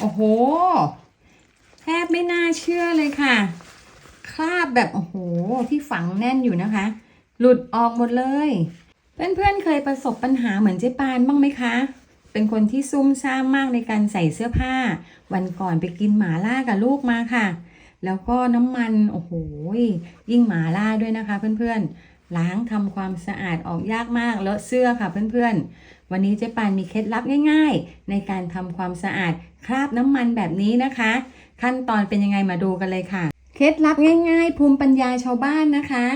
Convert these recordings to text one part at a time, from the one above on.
โอ้โห แทบไม่น่าเชื่อเลยค่ะ คราบแบบโอ้โหที่ฝังแน่นอยู่นะคะ หลุดออกหมดเลย เพื่อนๆเคยประสบปัญหาเหมือนเจ๊ปานบ้างไหมคะ เป็นคนที่ซุ่มซ่ามมากในการใส่เสื้อผ้า วันก่อนไปกินหมาล่ากับลูกมาค่ะ แล้วก็น้ำมันโอ้โหยิ่งหมาล่าด้วยนะคะเพื่อนๆ ล้างทำความสะอาดออกยากมากเลอะเสื้อค่ะเพื่อนๆ วันนี้เจ๊ปานมีเคล็ดลับง่าย ๆ ในการทำความสะอาดคราบน้ำมันแบบนี้นะคะ ขั้นตอนเป็นยังไงมาดูกันเลยค่ะ เคล็ดลับง่าย ๆ ภูมิปัญญาชาวบ้านนะคะ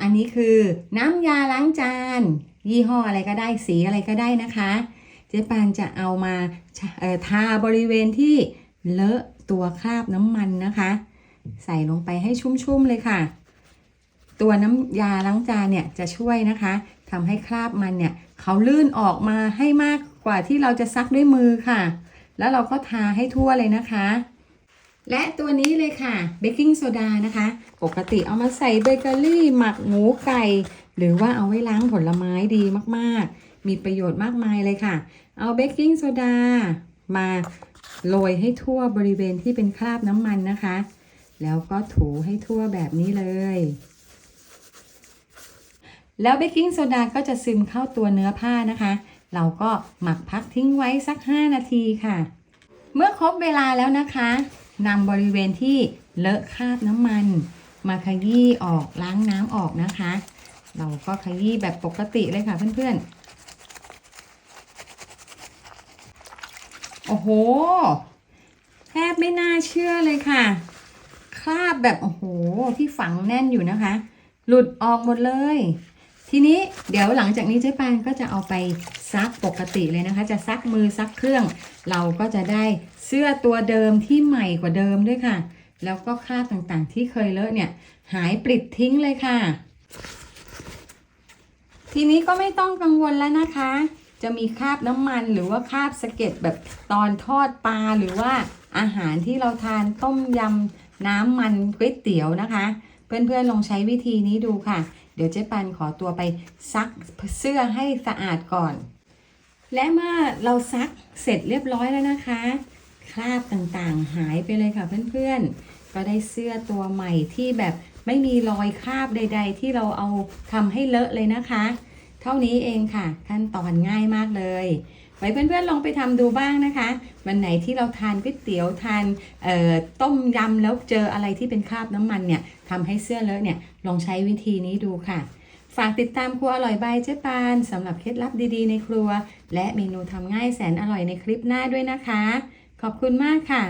อันนี้คือน้ำยาล้างจาน ยี่ห้ออะไรก็ได้สีอะไรก็ได้นะคะ เจ๊ปานจะเอามาทาบริเวณที่เลอะตัวคราบน้ำมันนะคะ ใส่ลงไปให้ชุ่มๆเลยค่ะ ตัวน้ำยาล้างจานเนี่ยจะช่วยนะคะทำให้คราบมันเนี่ยเขาลื่นออกมาให้มากกว่าที่เราจะซักด้วยมือค่ะ แล้วเราก็ทาให้ทั่วเลยนะคะ และตัวนี้เลยค่ะเบกกิ้งโซดานะคะ ปกติเอามาใส่เบเกอรี่ หมักหมูไก่ หรือว่าเอาไว้ล้างผลไม้ดีมากๆ มีประโยชน์มากมายเลยค่ะ เอาเบกกิ้งโซดามาโรยให้ทั่วบริเวณที่เป็นคราบน้ำมันนะคะ แล้วก็ถูให้ทั่วแบบนี้เลย แล้วเบกกิ้งโซดาก็จะซึมเข้าตัวเนื้อผ้านะคะ เราก็หมักพักทิ้งไว้สัก 5 นาทีค่ะ เมื่อครบเวลาแล้วนะคะนำบริเวณที่เลอะคราบน้ำมัน มาขยี้ออกล้างน้ำออกนะคะ เราก็ขยี้แบบปกติเลยค่ะเพื่อนๆ โอ้โห แทบไม่น่าเชื่อเลยค่ะ คราบแบบ โอ้โห ที่ฝังแน่นอยู่นะคะ หลุดออกหมดเลย ทีนี้เดี๋ยวหลังจากนี้เจ๊ปานก็จะเอาไปซักปกติเลยนะคะ จะซักมือซักเครื่อง เราก็จะได้เสื้อตัวเดิมที่ใหม่กว่าเดิมด้วยค่ะ แล้วก็คราบต่างๆที่เคยเลอะเนี่ยหายปลิดทิ้งเลยค่ะ ทีนี้ก็ไม่ต้องกังวลแล้วนะคะ จะมีคราบน้ำมันหรือว่าคราบสะเก็ดแบบตอนทอดปลาหรือว่าอาหารที่เราทานต้มยำน้ำมันก๋วยเตี๋ยวนะคะ เพื่อนๆลองใช้วิธีนี้ดูค่ะ เดี๋ยวเจ๊ปันขอตัวไปซักเสื้อให้สะอาดก่อน และเมื่อเราซักเสร็จเรียบร้อยแล้วนะคะ คราบต่างๆหายไปเลยค่ะเพื่อนๆ ก็ได้เสื้อตัวใหม่ที่แบบไม่มีรอยคราบใด ๆ ที่เราเอาทำให้เลอะเลยนะคะ เท่านี้เองค่ะ ขั้นตอนง่ายมากเลย ไว้เพื่อนๆลองไปทำดูบ้างนะคะ วันไหนที่เราทานก๋วยเตี๋ยวทานต้มยำแล้วเจออะไรที่เป็นคราบน้ำมันเนี่ยทำให้เสื้อเลอะเนี่ยลองใช้วิธีนี้ดูค่ะ ฝากติดตามครัวอร่อยบายเจ๊ปานสำหรับเคล็ดลับดีๆในครัว และเมนูทำง่ายแสนอร่อยในคลิปหน้าด้วยนะคะ ขอบคุณมากค่ะ